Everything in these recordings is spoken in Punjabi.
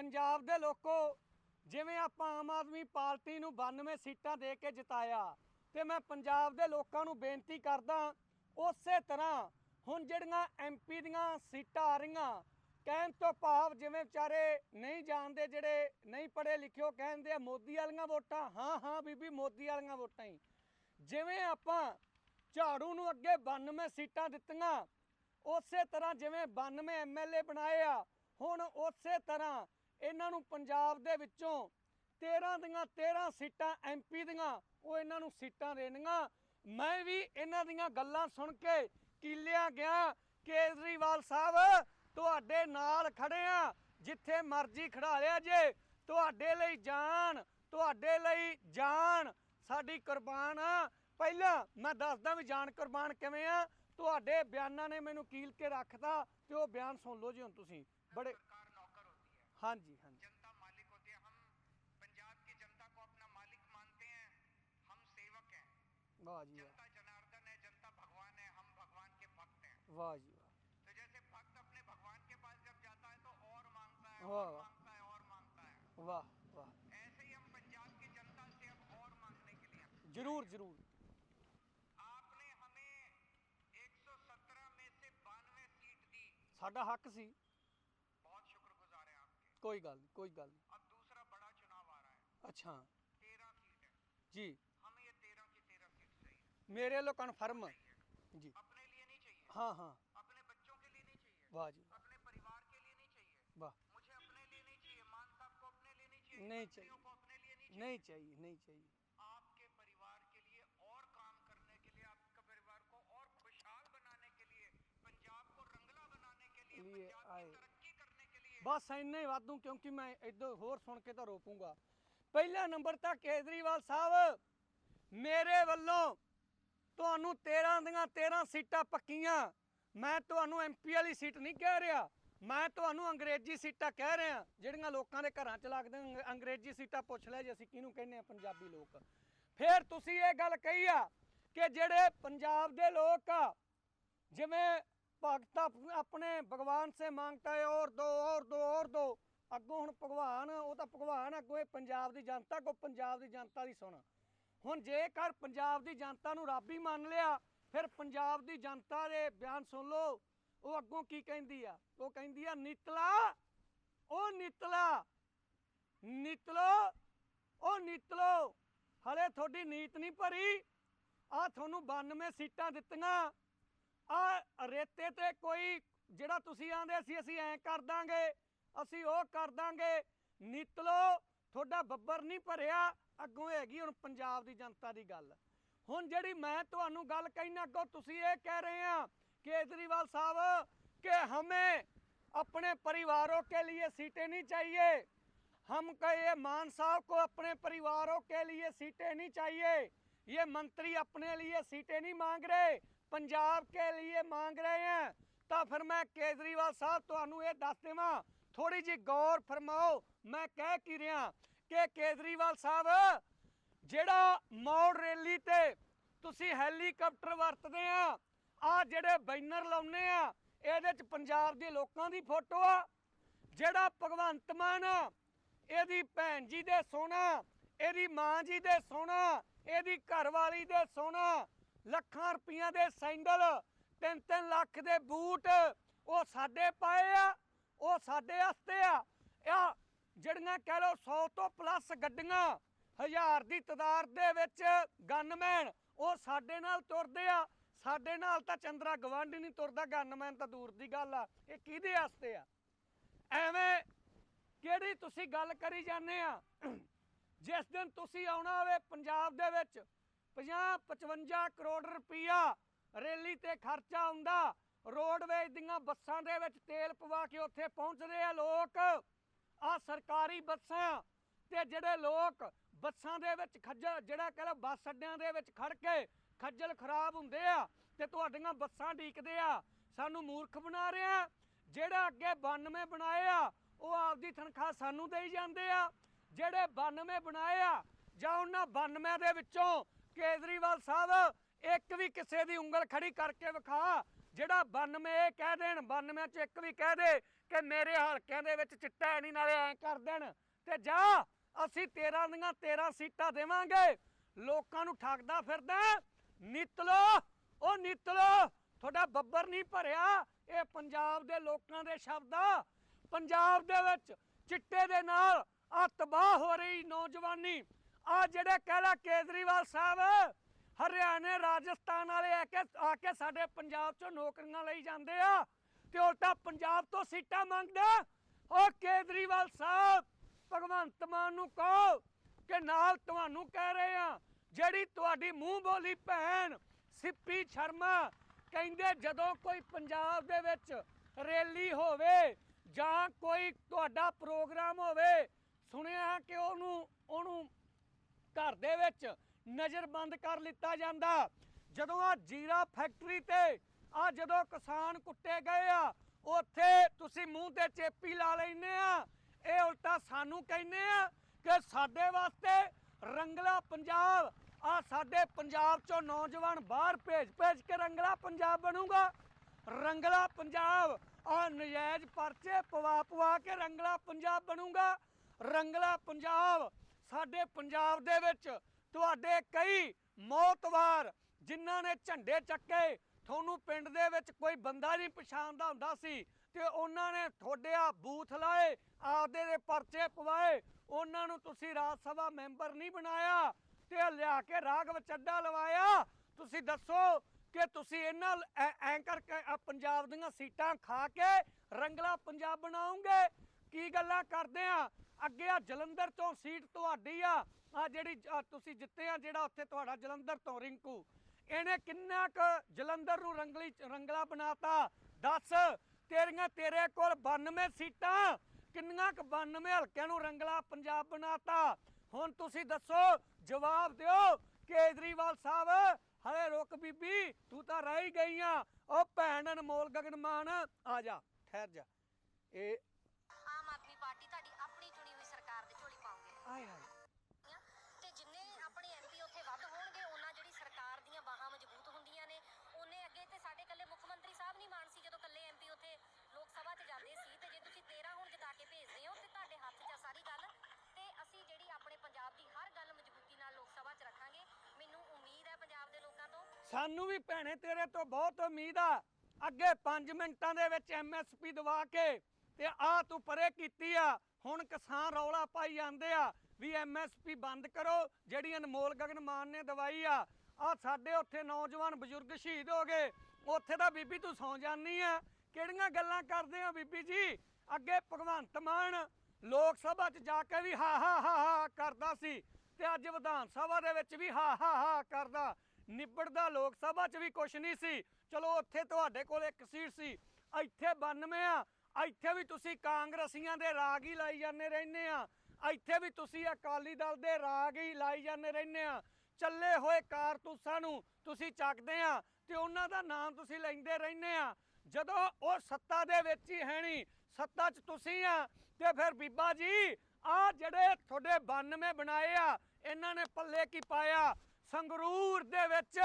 ਪੰਜਾਬ ਦੇ ਲੋਕੋ, ਜਿਵੇਂ ਆਪਾਂ ਆਮ ਆਦਮੀ ਪਾਰਟੀ ਨੂੰ 92 ਸੀਟਾਂ ਦੇ ਕੇ ਜਿਤਾਇਆ ਤੇ ਮੈਂ ਪੰਜਾਬ ਦੇ ਲੋਕਾਂ ਨੂੰ ਬੇਨਤੀ ਕਰਦਾ, ਉਸੇ ਤਰ੍ਹਾਂ ਹੁਣ ਜਿਹੜੀਆਂ ਐਮਪੀ ਦੀਆਂ ਸੀਟਾਂ ਆ ਰਹੀਆਂ, ਕਹਿਣ ਤੋਂ ਭਾਵ ਜਿਵੇਂ ਵਿਚਾਰੇ ਨਹੀਂ ਜਾਣਦੇ ਜਿਹੜੇ ਨਹੀਂ ਪੜ੍ਹੇ ਲਿਖੇ ਉਹ ਕਹਿੰਦੇ ਆ, ਮੋਦੀ ਵਾਲੀਆਂ ਵੋਟਾਂ, ਹਾਂ ਹਾਂ ਬੀਬੀ ਮੋਦੀ ਵਾਲੀਆਂ ਵੋਟਾਂ ਹੀ। ਜਿਵੇਂ ਆਪਾਂ ਝਾੜੂ ਨੂੰ ਅੱਗੇ 92 ਸੀਟਾਂ ਦਿੱਤੀਆਂ, ਉਸੇ ਤਰ੍ਹਾਂ ਜਿਵੇਂ 92 ਐਮਐਲਏ ਬਣਾਏ ਆ, ਹੁਣ ਉਸੇ ਤਰ੍ਹਾਂ ਇਹਨਾਂ ਨੂੰ ਪੰਜਾਬ ਦੇ ਵਿੱਚੋਂ 13 ਦੀਆਂ 13 ਸੀਟਾਂ ਐਮਪੀ ਦੀਆਂ, ਉਹ ਇਹਨਾਂ ਨੂੰ ਸੀਟਾਂ ਦੇਣੀਆਂ ਮੈਂ ਵੀ ਇਹਨਾਂ ਦੀਆਂ ਗੱਲਾਂ ਸੁਣ ਕੇ ਕੀਲਿਆ ਗਿਆ। ਕੇਜਰੀਵਾਲ ਸਾਹਿਬ, ਤੁਹਾਡੇ ਨਾਲ ਖੜੇ ਆ। ਜਿੱਥੇ ਮਰਜ਼ੀ ਖੜਾ ਲਿਆ ਜੇ, ਤੁਹਾਡੇ ਲਈ ਜਾਨ, ਤੁਹਾਡੇ ਲਈ ਜਾਨ, ਸਾਡੀ ਕੁਰਬਾਨ ਆ। ਪਹਿਲਾਂ ਮੈਂ ਦੱਸਦਾ ਵੀ ਜਾਨ ਕੁਰਬਾਨ ਕਿਵੇਂ ਆ। ਤੁਹਾਡੇ ਬਿਆਨਾਂ ਨੇ ਮੈਨੂੰ ਕੀਲ ਕੇ ਰੱਖਦਾ ਤੇ ਉਹ ਬਿਆਨ ਸੁਣ ਲਓ ਜੀ ਹੁਣ ਤੁਸੀਂ। ਬੜੇ हाँ जी हाँ जी। जनता मालिक होती है। हम पंजाब की जनता को अपना मालिक मानते हैं। हम सेवक हैं। वाह जी जनता जनार्दन है जनता भगवान है हम भगवान के भक्त हैं। वाह जी वाह। तो जैसे भक्त अपने भगवान के पास जब जाता है तो और माँगता है और माँगता है और माँगता है। वाह वाह। ऐसे ही हम पंजाब की जनता से और मांगने के लिए ज़रूर ज़रूर। आपने हमें 117 में से 92 सीट दी। साडा हक सी। कोई गल कोई गल नहीं। अब दूसरा बड़ा चुनाव आ रहा है। अच्छा। तेरह सीट है। जी। हमें ये तेरह की तेरह सीट चाहिए मेरे लिए तो कन्फर्म जी। अपने लिए नहीं चाहिए। हाँ हाँ। अपने बच्चों के लिए नहीं चाहिए। वाह जी। अपने परिवार के लिए नहीं चाहिए। वाह। मुझे अपने लिए नहीं चाहिए। मान साहब को अपने लिए नहीं चाहिए। नहीं चाहिए। नहीं चाहिए नहीं चाहिए। ਬਸ ਇੰਨੇ ਹੀ ਵਾਧੂ ਕਿਉਂਕਿ ਮੈਂ ਇਦੋਂ ਹੋਰ ਸੁਣ ਕੇ ਤਾਂ ਰੋਪੂੰਗਾ। ਪਹਿਲਾ ਨੰਬਰ ਤਾਂ ਕੇਜਰੀਵਾਲ ਸਾਹਿਬ, ਮੇਰੇ ਵੱਲੋਂ ਤੁਹਾਨੂੰ 13 ਦੀਆਂ 13 ਸੀਟਾਂ ਪੱਕੀਆਂ। ਮੈਂ ਤੁਹਾਨੂੰ ਐਮਪੀ ਵਾਲੀ ਸੀਟ ਨਹੀਂ ਕਹਿ ਰਿਹਾ। ਮੈਂ ਤੁਹਾਨੂੰ ਅੰਗਰੇਜ਼ੀ ਸੀਟਾਂ ਕਹਿ ਰਿਹਾ। ਜਿਹੜੀਆਂ ਲੋਕਾਂ ਦੇ ਘਰਾਂ 'ਚ ਲੱਗਦੇ ਅੰਗਰੇਜ਼ੀ ਸੀਟਾਂ ਪੁੱਛ ਲੈ ਜੇ ਅਸੀਂ ਕਿਹਨੂੰ ਕਹਿੰਦੇ ਆ ਪੰਜਾਬੀ ਲੋਕ। ਫਿਰ ਤੁਸੀਂ ਇਹ ਗੱਲ ਕਹੀ ਆ ਕਿ ਜਿਹੜੇ ਪੰਜਾਬ ਦੇ ਲੋਕ ਆ, ਜਿਵੇਂ ਭਗਤ ਆਪਣੇ ਭਗਵਾਨ ਸੇ ਮੰਗਤਾ ਹੈ, ਔਰ ਦੋ ਔਰ ਦੋ ਔਰ ਦੋ। ਅੱਗੋਂ ਹੁਣ ਭਗਵਾਨ, ਉਹ ਤਾਂ ਭਗਵਾਨ ਅੱਗੋਂ ਇਹ ਪੰਜਾਬ ਦੀ ਜਨਤਾ ਕੋ ਪੰਜਾਬ ਦੀ ਜਨਤਾ ਦੀ ਸੁਣ। ਹੁਣ ਜੇਕਰ ਪੰਜਾਬ ਦੀ ਜਨਤਾ ਨੂੰ ਰੱਬ ਹੀ ਮੰਨ ਲਿਆ, ਫਿਰ ਪੰਜਾਬ ਦੀ ਜਨਤਾ ਦੇ ਬਿਆਨ ਸੁਣ ਲਓ। ਉਹ ਅੱਗੋਂ ਕੀ ਕਹਿੰਦੀ ਆ? ਉਹ ਕਹਿੰਦੀ ਆ, ਨਿਤਲਾ, ਉਹ ਨਿਤਲਾ, ਨਿਤਲੋ, ਉਹ ਨਿਤਲੋ। ਹਲੇ ਤੁਹਾਡੀ ਨੀਤ ਨਹੀਂ ਭਰੀ। ਆ ਤੁਹਾਨੂੰ 92 ਸੀਟਾਂ ਦਿੱਤੀਆਂ। ਆ ਰੇਤੇ ਤੇ ਕੋਈ ਜਿਹੜਾ ਤੁਸੀਂ ਆਂਦੇ ਸੀ ਅਸੀਂ ਐਂ ਕਰ ਦਾਂਗੇ ਅਸੀਂ ਉਹ ਕਰ ਦਾਂਗੇ ਨਿਤਲੋ ਤੁਹਾਡਾ ਬੱਬਰ ਨਹੀਂ ਭਰਿਆ ਅੱਗੋਂ ਹੈਗੀ ਹੁਣ ਪੰਜਾਬ ਦੀ ਜਨਤਾ ਦੀ ਗੱਲ ਹੁਣ ਜਿਹੜੀ ਮੈਂ ਤੁਹਾਨੂੰ ਗੱਲ ਕਹਿਣਾ ਅੱਗੋਂ ਤੁਸੀਂ ਇਹ ਕਹਿ ਰਹੇ ਆ केजरीवाल साहब कि हमें अपने परिवारों के लिए सीटें नहीं चाहिए हम कहे मान साहब को अपने परिवारों के लिए सीटें नहीं चाहिए ये मंत्री अपने लिए सीटें नहीं मांग रहे ਪੰਜਾਬ ਕੇ ਲਈ ਮੰਗ ਰਹੇ ਆ ਤਾਂ ਫਿਰ ਮੈਂ ਕੇਜਰੀਵਾਲ ਸਾਹਿਬ ਤੁਹਾਨੂੰ ਇਹ ਦੱਸ ਦੇਵਾਂ ਥੋੜੀ ਜੀ ਗੌਰ ਫਰਮਾਓ, ਮੈਂ ਕਹਿ ਕੀ ਰਿਹਾ ਕਿ ਕੇਜਰੀਵਾਲ ਸਾਹਿਬ, ਜਿਹੜਾ ਮੌੜ ਰੈਲੀ ਤੇ ਤੁਸੀਂ ਹੈਲੀਕਾਪਟਰ ਵਰਤਦੇ ਆ ਆ ਜਿਹੜੇ ਬੈਨਰ ਲਾਉਨੇ ਆ, ਇਹਦੇ ਚ ਪੰਜਾਬ ਦੇ ਲੋਕਾਂ ਦੀ ਫੋਟੋ ਆ, ਜਿਹੜਾ ਭਗਵੰਤ ਮਾਨ, ਇਹਦੀ ਭੈਣ ਜੀ ਦੇ ਸੋਨਾ ਇਹਦੀ ਮਾਂ ਜੀ ਦੇ ਸੋਨਾ ਇਹਦੀ ਘਰਵਾਲੀ ਦੇ ਸੋਨਾ ਲੱਖਾਂ ਰੁਪਈਆਂ ਦੇ ਸੈਂਡਲ 3-3 ਲੱਖ ਦੇ ਬੂਟ, ਉਹ ਸਾਡੇ ਪਾਏ ਆ, ਉਹ ਸਾਡੇ ਵਾਸਤੇ ਆ। ਆ ਜਿਹੜੀਆਂ ਕਹਿ ਲਓ 100 ਤੋਂ ਪਲੱਸ ਗੱਡੀਆਂ, ਹਜ਼ਾਰ ਦੀ ਤਦਾਦ ਦੇ ਵਿੱਚ ਗਨਮੈਨ ਉਹ ਸਾਡੇ ਨਾਲ ਤੁਰਦੇ ਆ। ਸਾਡੇ ਨਾਲ ਤਾਂ ਚੰਦਰਾ ਗਵਾਂਢੀ ਨਹੀਂ ਤੁਰਦਾ ਗਨਮੈਨ ਤਾਂ ਦੂਰ ਦੀ ਗੱਲ ਆ। ਇਹ ਕਿਹਦੇ ਵਾਸਤੇ ਆ? ਐਵੇਂ ਕਿਹੜੀ ਤੁਸੀਂ ਗੱਲ ਕਰੀ ਜਾਂਦੇ ਆ? ਜਿਸ ਦਿਨ ਤੁਸੀਂ ਆਉਣਾ ਹੋਵੇ ਪੰਜਾਬ ਦੇ ਵਿੱਚ 50 55 ਕਰੋੜ ਰੁਪਈਆ ਰੈਲੀ ਤੇ ਖਰਚਾ ਹੁੰਦਾ। ਰੋਡਵੇਜ ਦੀਆਂ ਬੱਸਾਂ ਦੇ ਵਿੱਚ ਤੇਲ ਪਵਾ ਕੇ ਉੱਥੇ ਪਹੁੰਚਦੇ ਆ ਲੋਕ। ਆ ਸਰਕਾਰੀ ਬੱਸਾਂ ਤੇ ਜਿਹੜੇ ਲੋਕ ਬੱਸਾਂ ਦੇ ਵਿੱਚ ਖੱਜਲ, ਜਿਹੜਾ ਕਹ ਲਓ ਬੱਸ ਅੱਡਿਆਂ ਦੇ ਵਿੱਚ ਖੜ ਕੇ ਖੱਜਲ ਖਰਾਬ ਹੁੰਦੇ ਆ ਤੇ ਤੁਹਾਡੀਆਂ ਬੱਸਾਂ ਢੀਕਦੇ ਆ। ਸਾਨੂੰ ਮੂਰਖ ਬਣਾ ਰਿਹਾ। ਜਿਹੜਾ ਅੱਗੇ 92 ਬਣਾਏ ਆ, ਉਹ ਆਪਦੀ ਤਨਖਾਹ ਸਾਨੂੰ ਦੇਈ ਜਾਂਦੇ ਆ। ਜਿਹੜੇ 92 ਬਣਾਏ ਆ ਜਾਂ ਉਹਨਾਂ 92 ਦੇ ਵਿੱਚੋਂ ਕੇਜਰੀਵਾਲ ਸਾਹਿਬ, ਇੱਕ ਵੀ ਕਿਸੇ ਦੀ ਉਂਗਲ ਖੜੀ ਕਰਕੇ ਵਿਖਾ, ਜਿਹੜਾ 92 ਕਹਿ ਦੇਣ 92 ਚ ਇੱਕ ਵੀ ਕਹਿ ਦੇ ਕਿ ਮੇਰੇ ਹਲਕਿਆਂ ਦੇ ਵਿੱਚ ਚਿੱਟਾ ਨਹੀਂ ਨਾਲੇ ਐ ਕਰ ਦੇਣ। ਤੇ ਜਾ, ਅਸੀਂ 13 ਦੀਆਂ 13 ਸੀਟਾਂ ਦੇਵਾਂਗੇ। ਲੋਕਾਂ ਨੂੰ ਠੱਗਦਾ ਫਿਰਦਾ ਨਿਤਲੋ ਉਹ ਨਿਤਲੋ ਤੁਹਾਡਾ ਬੱਬਰ ਨਹੀਂ ਭਰਿਆ। ਇਹ ਪੰਜਾਬ ਦੇ ਲੋਕਾਂ ਦੇ ਸ਼ਬਦ ਆ। ਪੰਜਾਬ ਦੇ ਵਿੱਚ ਚਿੱਟੇ ਦੇ ਨਾਲ ਆ ਤਬਾਹ ਹੋ ਰਹੀ ਨੌਜਵਾਨੀ। ਆ ਜਿਹੜੇ ਕਹਿਲਾ ਕੇਜਰੀਵਾਲ ਸਾਹਿਬ, ਹਰਿਆਣੇ, ਰਾਜਸਥਾਨ ਵਾਲੇ ਆ ਕੇ ਆ ਕੇ ਸਾਡੇ ਪੰਜਾਬ ਚੋਂ ਨੌਕਰੀਆਂ ਲਈ ਜਾਂਦੇ ਆ ਤੇ ਉਲਟਾ ਪੰਜਾਬ ਤੋਂ ਸੀਟਾਂ ਮੰਗਦਾ ਉਹ ਕੇਜਰੀਵਾਲ ਸਾਹਿਬ, ਭਗਵੰਤ ਮਾਨ ਨੂੰ ਕਹੋ ਕਿ ਨਾਲ ਤੁਹਾਨੂੰ ਕਹਿ ਰਹੇ ਆ, ਜਿਹੜੀ ਤੁਹਾਡੀ ਮੂੰਹ ਬੋਲੀ ਭੈਣ ਸਿੱਪੀ ਸ਼ਰਮਾ ਕਹਿੰਦੇ ਜਦੋਂ ਕੋਈ ਪੰਜਾਬ ਦੇ ਵਿੱਚ ਰੈਲੀ ਹੋਵੇ ਜਾਂ ਕੋਈ ਤੁਹਾਡਾ ਪ੍ਰੋਗਰਾਮ ਹੋਵੇ, ਸੁਣਿਆ ਕਿ ਉਹਨੂੰ ਉਹਨੂੰ ਘਰ ਦੇ ਵਿੱਚ ਨਜ਼ਰਬੰਦ ਕਰ ਲਿੱਤਾ ਜਾਂਦਾ। ਜਦੋਂ ਆ ਜੀਰਾ ਫੈਕਟਰੀ ਤੇ ਆ ਜਦੋਂ ਕਿਸਾਨ ਕੁੱਟੇ ਗਏ ਆ, ਉੱਥੇ ਤੁਸੀਂ ਮੂੰਹ ਤੇ ਚੇਪੀ ਲਾ ਲੈਨੇ ਆ। ਇਹ ਉਲਟਾ ਸਾਨੂੰ ਕਹਿੰਦੇ ਆ ਕਿ ਸਾਡੇ ਵਾਸਤੇ ਰੰਗਲਾ ਪੰਜਾਬ ਆ ਸਾਡੇ ਪੰਜਾਬ ਚੋਂ ਨੌਜਵਾਨ ਬਾਹਰ ਭੇਜ ਭੇਜ ਕੇ ਰੰਗਲਾ ਪੰਜਾਬ ਬਣੂਗਾ। ਰੰਗਲਾ ਪੰਜਾਬ ਆ ਨਜਾਇਜ਼ ਪਰਚੇ ਪਵਾ ਪਵਾ ਕੇ ਰੰਗਲਾ ਪੰਜਾਬ ਬਣੂਗਾ। ਰੰਗਲਾ ਪੰਜਾਬ ਸਾਡੇ ਪੰਜਾਬ ਦੇ ਵਿੱਚ ਤੁਹਾਡੇ ਕਈ ਮੌਤਵਾਰ ਜਿਨ੍ਹਾਂ ਨੇ ਝੰਡੇ ਚੱਕੇ, ਤੁਹਾਨੂੰ ਪਿੰਡ ਦੇ ਵਿੱਚ ਕੋਈ ਬੰਦਾ ਨਹੀਂ ਪਛਾਣਦਾ ਹੁੰਦਾ ਸੀ ਤੇ ਉਹਨਾਂ ਨੇ ਤੁਹਾਡੇ ਆ ਬੂਥ ਲਾਏ, ਆਪਦੇ ਦੇ ਪਰਚੇ ਪਵਾਏ, ਉਹਨਾਂ ਨੂੰ ਤੁਸੀਂ ਰਾਜ ਸਭਾ ਮੈਂਬਰ ਨਹੀਂ ਬਣਾਇਆ ਤੇ ਲਿਆ ਕੇ ਰਾਗਵ ਚੱਡਾ ਲਵਾਇਆ। ਤੁਸੀਂ ਦੱਸੋ ਕਿ ਤੁਸੀਂ ਇਹਨਾਂ ਐਂਕਰ ਪੰਜਾਬ ਦੀਆਂ ਸੀਟਾਂ ਖਾ ਕੇ ਰੰਗਲਾ ਪੰਜਾਬ ਬਣਾਉਂਗੇ ਕੀ ਗੱਲਾਂ ਕਰਦੇ ਆ? ਅੱਗੇ ਆ ਜਲੰਧਰ ਤੋਂ ਸੀਟ ਤੁਹਾਡੀ ਆ। ਆ ਜਿਹੜੀ ਤੁਸੀਂ ਜਿੱਤੇ ਆ ਜਿਹੜਾ ਉੱਥੇ ਤੁਹਾਡਾ ਜਲੰਧਰ ਤੋਂ, ਰਿੰਕੂ। ਇਹਨੇ ਕਿੰਨਾ ਕੁ ਜਲੰਧਰ ਨੂੰ ਰੰਗਲੀ, ਰੰਗਲਾ ਬਣਾਤਾ? ਦੱਸ। ਤੇਰੀਆਂ, ਤੇਰੇ ਕੋਲ 92 ਸੀਟਾਂ। ਕਿੰਨੀਆਂ ਕੁ 92 ਹਲਕਿਆਂ ਨੂੰ ਰੰਗਲਾ ਪੰਜਾਬ ਬਣਾਤਾ? ਹੁਣ ਤੁਸੀਂ ਦੱਸੋ, ਜਵਾਬ ਦਿਓ। ਕੇਜਰੀਵਾਲ ਸਾਹਿਬ, ਹਲੇ ਰੁਕ ਬੀਬੀ, ਤੂੰ ਤਾਂ ਰਹਿ ਗਈ ਆ। ਉਹ ਭੈਣ ਅਨਮੋਲ ਗਗਨ ਮਾਨ ਆ ਜਾ, ਠਹਿਰ ਜਾ। ਇਹ ਆਏ ਹਾਏ। ਤੇ ਜਿੰਨੇ ਆਪਣੇ ਐਮਪੀ ਉੱਥੇ ਵੱਧ ਹੋਣਗੇ ਉਹਨਾਂ ਜਿਹੜੀ ਸਰਕਾਰ ਦੀਆਂ ਬਾਹਾਂ ਮਜ਼ਬੂਤ ਹੁੰਦੀਆਂ ਨੇ ਉਹਨੇ ਅੱਗੇ ਤੇ ਸਾਡੇ ਕੱਲੇ ਮੁੱਖ ਮੰਤਰੀ ਸਾਹਿਬ ਨਹੀਂ ਮਾਨ ਸੀ ਜਦੋਂ ਕੱਲੇ ਐਮਪੀ ਉੱਥੇ ਲੋਕ ਸਭਾ 'ਚ ਜਾਂਦੇ ਸੀ ਤੇ ਜੇ ਤੁਸੀਂ 13 ਹੁਣ ਜਿਤਾ ਕੇ ਭੇਜਦੇ ਹੋ ਤੇ ਤੁਹਾਡੇ ਹੱਥ 'ਚ ਆ ਸਾਰੀ ਗੱਲ। ਤੇ ਅਸੀਂ ਜਿਹੜੀ ਆਪਣੇ ਪੰਜਾਬ ਦੀ ਹਰ ਗੱਲ ਮਜ਼ਬੂਤੀ ਨਾਲ ਲੋਕ ਸਭਾ 'ਚ ਰੱਖਾਂਗੇ ਮੈਨੂੰ ਉਮੀਦ ਹੈ ਪੰਜਾਬ ਦੇ ਲੋਕਾਂ ਤੋਂ। ਸਾਨੂੰ ਵੀ ਭੈਣੇ ਤੇਰੇ ਤੋਂ ਬਹੁਤ ਉਮੀਦ ਆ। ਅੱਗੇ 5 ਮਿੰਟਾਂ ਦੇ ਵਿੱਚ ਐਮਐਸਪੀ ਦਵਾ ਕੇ ਤੇ ਆ ਤੂੰ ਪਰੇ ਕੀਤੀ ਆ ਹੁਣ ਕਿਸਾਨ ਰੌਲਾ ਪਾਈ ਜਾਂਦੇ ਆ। ਵੀ ਐਮਐਸਪੀ ਬੰਦ ਕਰੋ, ਜਿਹੜੀ ਅਨਮੋਲ ਗਗਨ ਮਾਨ ਨੇ ਦਵਾਈ ਆ। ਆ ਸਾਡੇ ਉੱਥੇ ਨੌਜਵਾਨ ਬਜ਼ੁਰਗ ਸ਼ਹੀਦ ਹੋ ਗਏ। ਉੱਥੇ ਤਾਂ ਬੀਬੀ ਤੂੰ ਸੌ ਜਾਨੀ ਆ। ਕਿਹੜੀਆਂ ਗੱਲਾਂ ਕਰਦੇ ਆ ਬੀਬੀ ਜੀ? ਅੱਗੇ ਭਗਵੰਤ ਮਾਨ ਲੋਕ ਸਭਾ 'ਚ ਜਾ ਕੇ ਵੀ ਹਾ ਹਾ ਹਾ ਹਾ ਕਰਦਾ ਸੀ ਤੇ ਅੱਜ ਵਿਧਾਨ ਸਭਾ ਦੇ ਵਿੱਚ ਵੀ ਹਾ ਹਾ ਹਾ ਕਰਦਾ। ਨਿਬੜਦਾ ਲੋਕ ਸਭਾ 'ਚ ਵੀ ਕੁਛ ਨਹੀਂ ਸੀ। ਚਲੋ ਉੱਥੇ ਤੁਹਾਡੇ ਕੋਲ ਇੱਕ ਸੀਟ ਸੀ। ਇੱਥੇ 92 ਆ। ਇੱਥੇ ਵੀ ਤੁਸੀਂ ਕਾਂਗਰਸੀਆਂ ਦੇ ਰਾਗ ਹੀ ਲਾਈ ਜਾਂਦੇ ਰਹਿੰਦੇ ਆ। ਇੱਥੇ ਵੀ ਤੁਸੀਂ ਅਕਾਲੀ ਦਲ ਦੇ ਰਾਗ ਹੀ ਲਾਈ ਜਾਂਦੇ ਰਹਿੰਦੇ ਆ। ਚੱਲੇ ਹੋਏ ਕਾਰਤੂਸਾਂ ਨੂੰ ਤੁਸੀਂ ਚੱਕਦੇ ਆ ਤੇ ਉਹਨਾਂ ਦਾ ਨਾਮ ਤੁਸੀਂ ਲੈਂਦੇ ਰਹਿੰਦੇ ਆ। ਜਦੋਂ ਉਹ ਸੱਤਾ ਦੇ ਵਿੱਚ ਹੀ ਹੈ ਨਹੀਂ ਸੱਤਾ 'ਚ ਤੁਸੀਂ ਆ ਤੇ ਫਿਰ ਬੀਬਾ ਜੀ, ਆ ਜਿਹੜੇ ਤੁਹਾਡੇ 92 ਬਣਾਏ ਆ, ਇਹਨਾਂ ਨੇ ਪੱਲੇ ਕੀ ਪਾਇਆ? ਸੰਗਰੂਰ ਦੇ ਵਿੱਚ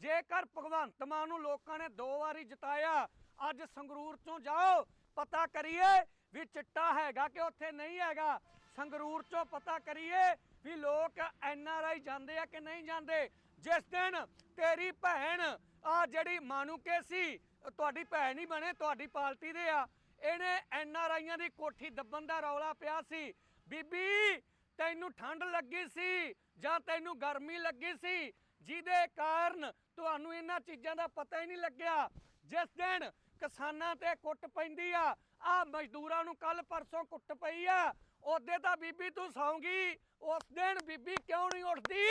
ਜੇਕਰ ਭਗਵੰਤ ਮਾਨ ਨੂੰ ਲੋਕਾਂ ਨੇ ਦੋ ਵਾਰੀ ਜਿਤਾਇਆ, ਅੱਜ ਸੰਗਰੂਰ ਚੋਂ ਜਾਓ। ਪਤਾ ਕਰੀਏ ਵੀ ਚਿੱਟਾ ਹੈਗਾ ਕਿ ਉੱਥੇ ਨਹੀਂ ਹੈਗਾ। ਸੰਗਰੂਰ ਚੋਂ ਪਤਾ ਕਰੀਏ ਵੀ ਲੋਕ ਐਨ ਆਰ ਆਈ ਜਾਂਦੇ ਆ ਕਿ ਨਹੀਂ ਜਾਂਦੇ। ਜਿਸ ਦਿਨ ਤੇਰੀ ਭੈਣ, ਆ ਜਿਹੜੀ ਮਾਨੂਕੇ ਸੀ, ਤੁਹਾਡੀ ਭੈਣ ਹੀ ਬਣੇ, ਤੁਹਾਡੀ ਪਾਰਟੀ ਦੇ ਆ, ਇਹਨੇ ਐਨ ਆਰ ਆਈਆਂ ਦੀ ਕੋਠੀ ਦੱਬਣ ਦਾ ਰੌਲਾ ਪਿਆ ਸੀ। ਬੀਬੀ, ਤੈਨੂੰ ਠੰਡ ਲੱਗੀ ਸੀ ਜਾਂ ਤੈਨੂੰ ਗਰਮੀ ਲੱਗੀ ਸੀ? ਜਿਹਦੇ ਕਾਰਨ ਤੁਹਾਨੂੰ ਇਹਨਾਂ ਚੀਜ਼ਾਂ ਦਾ ਪਤਾ ਹੀ ਨਹੀਂ ਲੱਗਿਆ। ਜਿਸ ਦਿਨ ਕਿਸਾਨਾਂ ਤੇ ਕੁੱਟ ਪੈਂਦੀ ਆ ਆ ਮਜ਼ਦੂਰਾਂ ਨੂੰ ਕੱਲ ਪਰਸੋਂ ਕੁੱਟ ਪਈ ਆ। ਉਹਦੇ ਤਾਂ ਬੀਬੀ ਤੂੰ ਸੌਂਗੀ। ਉਸ ਦਿਨ ਬੀਬੀ ਕਿਉਂ ਨਹੀਂ ਉੱਠਦੀ?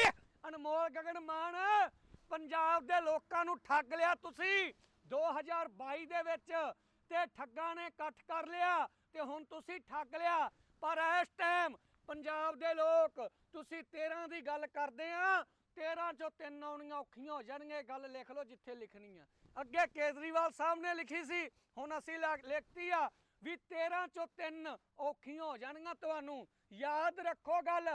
ਅਨਮੋਲ ਗਗਨ ਮਾਨ, ਪੰਜਾਬ ਦੇ ਲੋਕਾਂ ਨੂੰ ਠੱਗ ਲਿਆ ਤੁਸੀਂ। 2022 ਦੇ ਵਿੱਚ ਤੇ ਠੱਗਾਂ ਨੇ ਇਕੱਠ ਕਰ ਲਿਆ ਤੇ ਹੁਣ ਤੁਸੀਂ ਠੱਗ ਲਿਆ। ਪਰ ਇਸ ਟਾਈਮ ਪੰਜਾਬ ਦੇ ਲੋਕ, ਤੁਸੀਂ 13 ਦੀ ਗੱਲ ਕਰਦੇ ਆ 13 ਚੋਂ ਤਿੰਨ ਆਉਣੀਆਂ ਔਖੀਆਂ ਹੋ ਜਾਣਗੀਆਂ। ਗੱਲ ਲਿਖ ਲਓ ਜਿੱਥੇ ਲਿਖਣੀ ਆ। ਅੱਗੇ ਕੇਜਰੀਵਾਲ ਸਾਹਿਬ ਨੇ ਲਿਖੀ ਸੀ, ਹੁਣ ਅਸੀਂ ਲਿਖਤੀ ਆ। ਵੀ 13 ਚੋਂ ਤਿੰਨ ਔਖੀਆਂ ਹੋ ਜਾਣਗੀਆਂ ਤੁਹਾਨੂੰ। ਯਾਦ ਰੱਖੋ ਗੱਲ,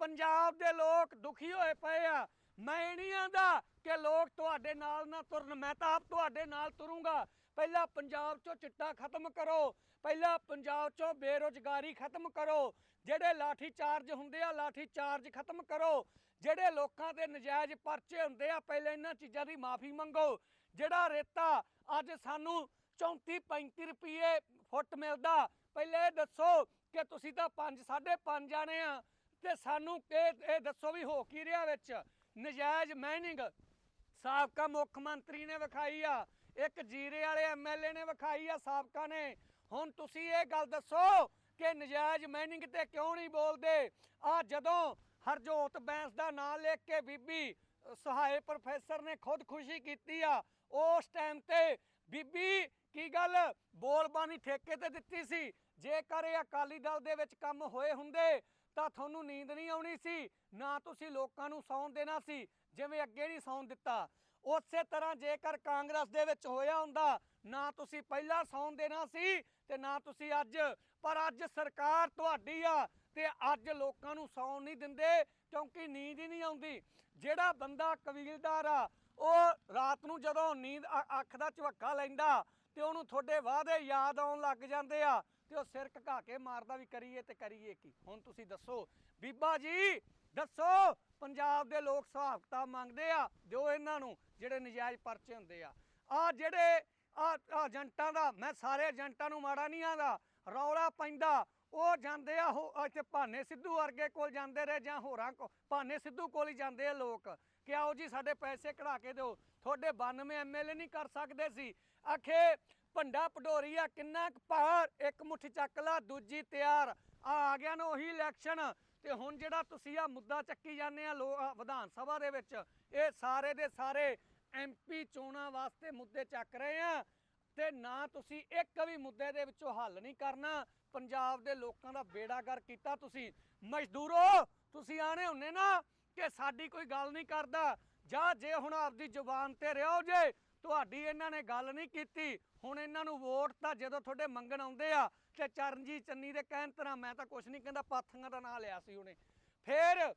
ਪੰਜਾਬ ਦੇ ਲੋਕ ਦੁਖੀ ਹੋਏ ਪਏ ਆ। ਮੈਂ ਇਹ ਨਹੀਂ ਆਂਦਾ ਕਿ ਲੋਕ ਤੁਹਾਡੇ ਨਾਲ ਨਾ ਤੁਰਨ, ਮੈਂ ਤਾਂ ਆਪ ਤੁਹਾਡੇ ਨਾਲ ਤੁਰੂੰਗਾ। ਪਹਿਲਾਂ ਪੰਜਾਬ 'ਚੋਂ ਚਿੱਟਾ ਖਤਮ ਕਰੋ, ਪਹਿਲਾਂ ਪੰਜਾਬ 'ਚੋਂ ਬੇਰੁਜ਼ਗਾਰੀ ਖਤਮ ਕਰੋ। ਜਿਹੜੇ ਲਾਠੀ ਚਾਰਜ ਹੁੰਦੇ ਆ, ਲਾਠੀ ਚਾਰਜ ਖਤਮ ਕਰੋ। ਜਿਹੜੇ ਲੋਕਾਂ ਦੇ ਨਜਾਇਜ਼ ਪਰਚੇ ਹੁੰਦੇ ਆ, ਪਹਿਲਾਂ ਇਹਨਾਂ ਚੀਜ਼ਾਂ ਦੀ ਮਾਫੀ ਮੰਗੋ। ਜਿਹੜਾ ਰੇਤਾ ਅੱਜ ਸਾਨੂੰ 34 35 ਰੁਪਏ ਫੁੱਟ ਮਿਲਦਾ। ਪਹਿਲੇ ਇਹ ਦੱਸੋ ਕਿ ਤੁਸੀਂ ਤਾਂ 5 5.5 ਜਾਣੇ ਆ ਤੇ ਸਾਨੂੰ ਇਹ ਇਹ ਦੱਸੋ ਵੀ ਹੋ ਕੀ ਰਿਹਾ ਵਿੱਚ? ਨਜਾਇਜ਼ ਮਾਈਨਿੰਗ ਸਾਬਕਾ ਮੁੱਖ ਮੰਤਰੀ ਨੇ ਵਿਖਾਈ ਆ ਇੱਕ ਜੀਰੇ ਵਾਲੇ ਐਮਐਲਏ ਨੇ ਵਿਖਾਈ ਆ ਸਾਬਕਾ ਨੇ। ਹੁਣ ਤੁਸੀਂ ਇਹ ਗੱਲ ਦੱਸੋ ਕਿ ਨਜਾਇਜ਼ ਮਾਈਨਿੰਗ ਤੇ ਕਿਉਂ ਨਹੀਂ ਬੋਲਦੇ? ਆ ਜਦੋਂ ਹਰਜੋਤ ਬੈਂਸ ਦਾ ਨਾਂ ਲਿਖ ਕੇ ਬੀਬੀ ਅ, ਸਹਾਇ ਪ੍ਰੋਫੈਸਰ ਨੇ ਖੁਦਕੁਸ਼ੀ ਕੀਤੀ ਆ ਉਸ ਟਾਈਮ ਤੇ ਬੀਬੀ ਕੀ ਗੱਲ? ਬੋਲਬਾਨੀ ਠੇਕੇ ਤੇ ਦਿੱਤੀ ਸੀ। ਜੇਕਰ ਇਹ ਅਕਾਲੀ ਦਲ ਦੇ ਵਿੱਚ ਕੰਮ ਹੋਏ ਹੁੰਦੇ, ਤਾਂ ਤੁਹਾਨੂੰ ਨੀਂਦ ਨਹੀਂ ਆਉਣੀ ਸੀ। ਨਾ ਤੁਸੀਂ ਲੋਕਾਂ ਨੂੰ ਸੌਣ ਦੇਣਾ ਸੀ, ਜਿਵੇਂ ਅੱਗੇ ਨਹੀਂ ਸੌਣ ਦਿੱਤਾ। ਉਸੇ ਤਰ੍ਹਾਂ ਜੇਕਰ ਕਾਂਗਰਸ ਦੇ ਵਿੱਚ ਹੋਇਆ ਹੁੰਦਾ, ਨਾ ਤੁਸੀਂ ਪਹਿਲਾਂ ਸੌਣ ਦੇਣਾ ਸੀ ਤੇ ਨਾ ਤੁਸੀਂ ਅੱਜ। ਪਰ ਅੱਜ ਸਰਕਾਰ ਤੁਹਾਡੀ ਆ ਤੇ ਅੱਜ ਲੋਕਾਂ ਨੂੰ ਸੌਣ ਨਹੀਂ ਦਿੰਦੇ, ਕਿਉਂਕਿ ਨੀਂਦ ਹੀ ਨਹੀਂ ਆਉਂਦੀ। ਜਿਹੜਾ ਬੰਦਾ ਕਬੀਲਦਾਰ ਆ, ਉਹ ਰਾਤ ਨੂੰ ਜਦੋਂ ਨੀਂਦ ਅੱਖ ਦਾ ਝਵੱਕਾ ਲੈਂਦਾ ਤੇ ਉਹਨੂੰ ਤੁਹਾਡੇ ਵਾਅਦੇ ਯਾਦ ਆਉਣ ਲੱਗ ਜਾਂਦੇ ਆ ਤੇ ਉਹ ਸਿਰ ਘਕਾ ਕੇ ਮਾਰਦਾ ਵੀ ਕਰੀਏ ਤੇ ਕਰੀਏ ਕੀ? ਹੁਣ ਤੁਸੀਂ ਦੱਸੋ। ਬੀਬਾ ਜੀ, ਦੱਸੋ। ਪੰਜਾਬ ਦੇ ਲੋਕ ਹਿਸਾਬ ਕਿਤਾਬ ਮੰਗਦੇ ਆ, ਦਿਓ ਇਹਨਾਂ ਨੂੰ, ਜਿਹੜੇ ਨਜਾਇਜ਼ ਪਰਚੇ ਹੁੰਦੇ ਆ। ਆ ਜਿਹੜੇ ਆ ਏਜੰਟਾਂ ਦਾ, ਮੈਂ ਸਾਰੇ ਏਜੰਟਾਂ ਨੂੰ ਮਾੜਾ ਨਹੀਂ ਆਂਦਾ, ਰੌਲਾ ਪੈਂਦਾ, ਉਹ ਜਾਂਦੇ ਆ ਉਹ ਇੱਥੇ ਭਾਨੇ ਸਿੱਧੂ ਵਰਗੇ ਕੋਲ ਜਾਂਦੇ ਰਹੇ ਜਾਂ ਹੋਰਾਂ ਕੋ, ਭਾਨੇ ਸਿੱਧੂ ਕੋਲ ਹੀ ਜਾਂਦੇ ਆ ਲੋਕ। ਕਿ ਆਓ ਜੀ ਸਾਡੇ ਪੈਸੇ ਕਢਾ ਕੇ ਦਿਓ? ਤੁਹਾਡੇ 92 ਐਮਐਲਏ ਨਹੀਂ ਕਰ ਸਕਦੇ ਸੀ। ਆਖੇ, ਭੰਡਾ ਪਡੋਰੀਆ ਕਿੰਨਾ ਕੁ ਭਾਰ ਇੱਕ ਮੁੱਠ ਚੱਕ ਲਾ, ਦੂਜੀ ਤਿਆਰ। ਆ ਆ ਗਿਆ ਨਾ ਉਹੀ ਇਲੈਕਸ਼ਨ ਤੇ ਹੁਣ ਜਿਹੜਾ ਤੁਸੀਂ ਆ ਮੁੱਦਾ ਚੱਕੀ ਜਾਂਦੇ ਆ ਲੋ ਵਿਧਾਨ ਸਭਾ ਦੇ ਵਿੱਚ, ਇਹ ਸਾਰੇ ਦੇ ਸਾਰੇ ਐਮਪੀ ਚੋਣਾਂ ਵਾਸਤੇ ਮੁੱਦੇ ਚੱਕ ਰਹੇ ਆ। ਤੇ ਨਾ ਤੁਸੀਂ ਇੱਕ ਵੀ ਮੁੱਦੇ ਦੇ ਵਿੱਚੋਂ ਹੱਲ ਨਹੀਂ ਕਰਨਾ। ਪੰਜਾਬ ਦੇ ਲੋਕਾਂ ਦਾ ਬੇੜਾਗਰ ਕੀਤਾ ਤੁਸੀਂ। ਮਜ਼ਦੂਰੋ, ਤੁਸੀਂ ਆਣੇ ਹੁੰਨੇ ਨਾ ਕਿ ਸਾਡੀ ਕੋਈ ਗੱਲ ਨਹੀਂ ਕਰਦਾ। ਜਾਂ ਜੇ ਹੁਣ ਆਪਦੀ ਜ਼ੁਬਾਨ ਤੇ ਰਿਓ ਜੇ, ਤੁਹਾਡੀ ਇਹਨਾਂ ਨੇ ਗੱਲ ਨਹੀਂ ਕੀਤੀ, ਹੁਣ ਇਹਨਾਂ ਨੂੰ ਵੋਟ ਤਾਂ ਜਦੋਂ ਤੁਹਾਡੇ ਮੰਗਣ ਆਉਂਦੇ ਆ, ਤੇ ਚਰਨਜੀਤ ਚੰਨੀ ਦੇ ਕਹਿਣ ਤਰ੍ਹਾਂ ਮੈਂ ਤਾਂ ਕੁਝ ਨਹੀਂ ਕਹਿੰਦਾ, ਪਾਥੀਆਂ ਦਾ ਨਾਂ ਲਿਆ ਸੀ ਉਹਨੇ। ਫੇਰ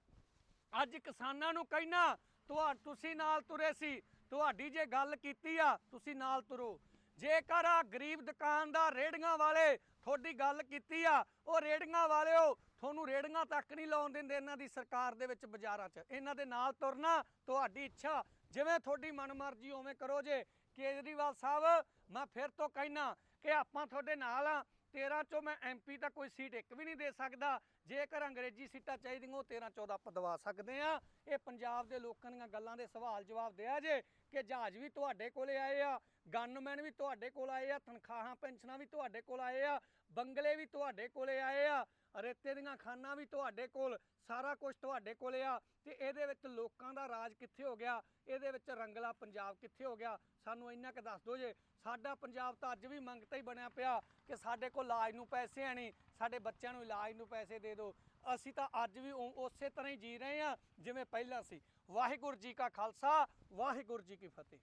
ਅੱਜ ਕਿਸਾਨਾਂ ਨੂੰ ਕਹਿਣਾ, ਤੁਹਾ, ਤੁਸੀਂ ਨਾਲ ਤੁਰੇ ਸੀ, ਤੁਹਾਡੀ ਜੇ ਗੱਲ ਕੀਤੀ ਆ, ਤੁਸੀਂ ਨਾਲ ਤੁਰੋ। ਜੇਕਰ ਆ ਗਰੀਬ ਦੁਕਾਨਦਾਰ ਰੇੜੀਆਂ ਵਾਲੇ ਤੁਹਾਡੀ ਗੱਲ ਕੀਤੀ ਆ, ਉਹ ਰੇੜੀਆਂ ਵਾਲਿਓ ਤੁਹਾਨੂੰ ਰੇੜੀਆਂ ਤੱਕ ਨਹੀਂ ਲਾਉਣ ਦਿੰਦੇ ਇਹਨਾਂ ਦੀ ਸਰਕਾਰ ਦੇ ਵਿੱਚ ਬਾਜ਼ਾਰਾਂ 'ਚ। ਇਹਨਾਂ ਦੇ ਨਾਲ ਤੁਰਨਾ ਤੁਹਾਡੀ ਇੱਛਾ। ਜਿਵੇਂ ਤੁਹਾਡੀ ਮਨਮਰਜ਼ੀ ਉਵੇਂ ਕਰੋ ਜੇ। ਕੇਜਰੀਵਾਲ ਸਾਹਿਬ, ਮੈਂ ਫਿਰ ਤੋਂ ਕਹਿਣਾ ਕਿ ਆਪਾਂ ਤੁਹਾਡੇ ਨਾਲ ਆ। 13 ਚੋਂ ਮੈਂ ਐਮਪੀ ਤਾਂ ਕੋਈ ਸੀਟ ਇੱਕ ਵੀ ਨਹੀਂ ਦੇ ਸਕਦਾ। ਜੇਕਰ ਅੰਗਰੇਜ਼ੀ ਸੀਟਾਂ ਚਾਹੀਦੀਆਂ, ਉਹ 13 14 ਆਪਾਂ ਦਵਾ ਸਕਦੇ ਆ। ਇਹ ਪੰਜਾਬ ਦੇ ਲੋਕਾਂ ਦੀਆਂ ਗੱਲਾਂ ਦੇ ਸਵਾਲ ਜਵਾਬ ਦਿਆ ਜੇ ਕਿ ਜਹਾਜ਼ ਵੀ ਤੁਹਾਡੇ ਕੋਲੇ ਆਏ ਆ, ਗਨਮੈਨ ਵੀ ਤੁਹਾਡੇ ਕੋਲ ਆਏ ਆ, ਤਨਖਾਹਾਂ, ਪੈਨਸ਼ਨਾਂ ਵੀ ਤੁਹਾਡੇ ਕੋਲ ਆਏ ਆ। ਬੰਗਲੇ ਵੀ ਤੁਹਾਡੇ ਕੋਲੇ ਆਏ ਆ ਰੇਤੇ ਦੀਆਂ ਖਾਨਾਂ ਵੀ ਤੁਹਾਡੇ ਕੋਲ, ਸਾਰਾ ਕੁਝ ਤੁਹਾਡੇ ਕੋਲ ਆ, ਤੇ ਇਹਦੇ ਵਿੱਚ ਲੋਕਾਂ ਦਾ ਰਾਜ ਕਿੱਥੇ ਹੋ ਗਿਆ, ਇਹਦੇ ਵਿੱਚ ਰੰਗਲਾ ਪੰਜਾਬ ਕਿੱਥੇ ਹੋ ਗਿਆ, ਸਾਨੂੰ ਇੰਨਾ ਕੁ ਦੱਸ ਦਿਓ ਜੇ, ਸਾਡਾ ਪੰਜਾਬ ਤਾਂ ਅੱਜ ਵੀ ਮੰਗਤਾ ਹੀ ਬਣਿਆ ਪਿਆ ਕਿ ਸਾਡੇ ਕੋਲ ਇਲਾਜ ਨੂੰ ਪੈਸੇ ਹੈ ਨਹੀਂ, ਸਾਡੇ ਬੱਚਿਆਂ ਨੂੰ ਇਲਾਜ ਨੂੰ ਪੈਸੇ ਦੇ ਦਿਓ, ਅਸੀਂ ਤਾਂ ਅੱਜ ਵੀ ਉ- ਉਸੇ ਤਰ੍ਹਾਂ ਹੀ ਜੀ ਰਹੇ ਹਾਂ ਜਿਵੇਂ ਪਹਿਲਾਂ ਸੀ। ਵਾਹਿਗੁਰੂ ਜੀ ਕਾ ਖਾਲਸਾ, ਵਾਹਿਗੁਰੂ ਜੀ ਕੀ ਫਤਿਹ।